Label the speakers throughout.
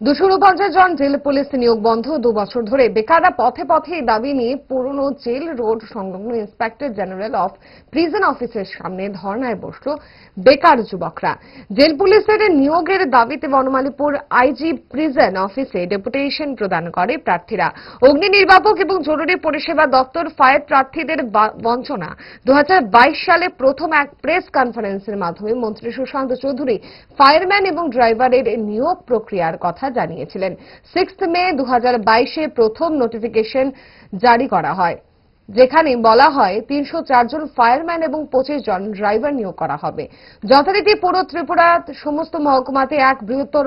Speaker 1: দুশো জন jail police নিয়োগ বন্ধ। দু বছর ধরে বেকাররা পথে পথে দাবি নিয়ে পুরনো জেল রোড সংলগ্ন ইন্সপেক্টর জেনারেল অফ প্রিজন অফিসের সামনে ধর্নায় বসল বেকার যুবকরা। জেল পুলিশের নিয়োগের দাবিতে বনমালীপুর আইজি প্রিজন অফিসে ডেপুটেশন প্রদান করে প্রার্থীরা। অগ্নি নির্বাপক এবং জরুরি পরিষেবা দপ্তর ফায়ার প্রার্থীদের বঞ্চনা। দু হাজার বাইশ সালে প্রথম এক প্রেস কনফারেন্সের মাধ্যমে মন্ত্রী সুশান্ত চৌধুরী ফায়ারম্যান এবং ড্রাইভারের নিয়োগ প্রক্রিয়ার কথা জানিয়েছিলেন। সিক্স মে দু বাইশে প্রথম নোটিফিকেশন জারি করা হয়, যেখানে বলা হয় তিনশো জন ফায়ারম্যান এবং পঁচিশ জন ড্রাইভার নিয়োগ করা হবে। যথারীতি পুরো ত্রিপুরা সমস্ত মহকুমাতে এক বৃহত্তর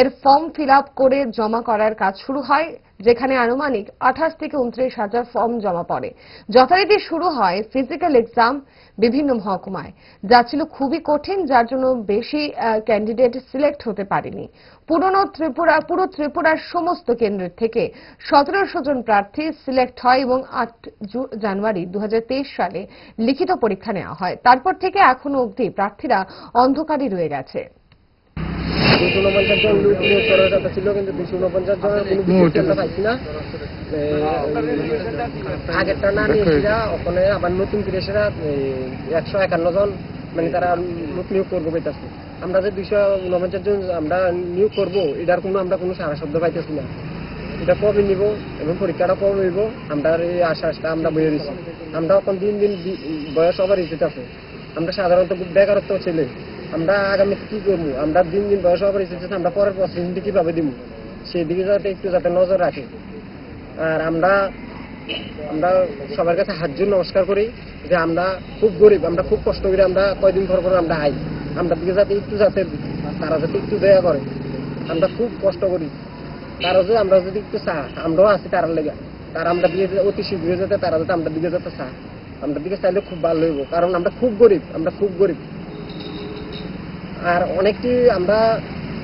Speaker 1: এর ফর্ম ফিল করে জমা করার কাজ শুরু হয়। যেখানে আনুমানিক আঠাশ থেকে উনত্রিশ হাজার ফর্ম জমা পড়ে। যথারীতি শুরু হয় ফিজিক্যাল এক্সাম বিভিন্ন মহকুমায়। যা ছিল খুবই কঠিন, যার জন্য বেশি ক্যান্ডিডেট সিলেক্ট হতে পারেনি। পুরনো ত্রিপুরা, পুরো ত্রিপুরার সমস্ত কেন্দ্রের থেকে সতেরোশো জন প্রার্থী সিলেক্ট হয় এবং আট জানুয়ারি দু হাজার তেইশ সালে লিখিত পরীক্ষা নেওয়া হয়। তারপর থেকে এখনও অবধি প্রার্থীরা অন্ধকারই রয়ে গেছে।
Speaker 2: দুশো উনপঞ্চাশ জন লোক নিয়োগ করার কথা ছিল কিন্তু দুশো উনপঞ্চাশ জনের কোনো বিশেষ আমরা পাইছি না। আগেরটা না নিয়েছিলা ওখানে আবার নতুন ফিরেছেরা একশো একান্ন জন মানে তারা লোক নিয়োগ করব পাইতেছে আমরা যে দুইশো উনপঞ্চাশ জন আমরা নিয়োগ করব এটার কোনো আমরা কোনো সারা শব্দ পাইতেছি না। এটা কবে নিব এবং পরীক্ষাটা কবে হইব আমরা এই আশ্বাসটা আমরা বয়ে দিচ্ছি আমরা এখন দিন দিন বয়স আবার ইস্যুতে আছে আমরা সাধারণত বেকারত্ব ছেলে। আমরা আগামীতে কি করব? আমরা দিন দিন বয়স আবার ইস্যুতে আমরা পরের প্রসেসিংটি কীভাবে দিব? সেই দিকে যাতে একটু যাতে নজর রাখে। আর আমরা আমরা সবার কাছে হাত জোর নমস্কার করি যে আমরা খুব গরিব, আমরা খুব কষ্ট করি আমরা কয়দিন পর পর আমরা হাই। আমরা দিকে যাতে একটু যাতে, তারা যাতে একটু দয়া করে। আমরা খুব কষ্ট করি। তারা যদি আমরা যদি একটু চা, আমরাও আছি তারার লেগে। তারা আমরা দিকে অতি শীঘ্র যাতে তারা যাতে আমরা দিকে যাতে চা, আমরা দিকে চাইলে খুব ভালো হইব। কারণ আমরা খুব গরিব, আমরা খুব গরিব। আর অনেকটি আমরা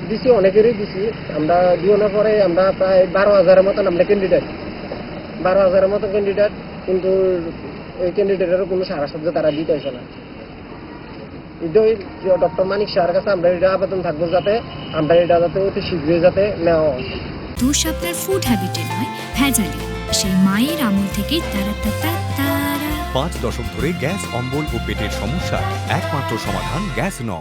Speaker 2: দিছি অনেকেরই দিছি। আমরা দিওয়ানোর পরে আমরা প্রায় বারো হাজারের মতন আমরা ক্যান্ডিডেট বারো হাজারের মতো ক্যান্ডিডেট কিন্তু ওই ক্যান্ডিডেটেরও কোনো সারা শব্দ তারা দিতেছে না। এটাই ডক্টর মানিক স্যার কাছে আমরা এটা আবেদন থাকব যাতে আমরা এটা যাতে অতি শীঘ্রই যাতে নেওয়া
Speaker 3: দোষ আপনার ফুড হ্যাবিটে নয় ভেজালে। সেই মায়ের আমল তারা তারা
Speaker 4: পাঁচ দশক ধরে গ্যাস অম্বল ও পেটের সমস্যা একমাত্র সমাধান গ্যাস নল।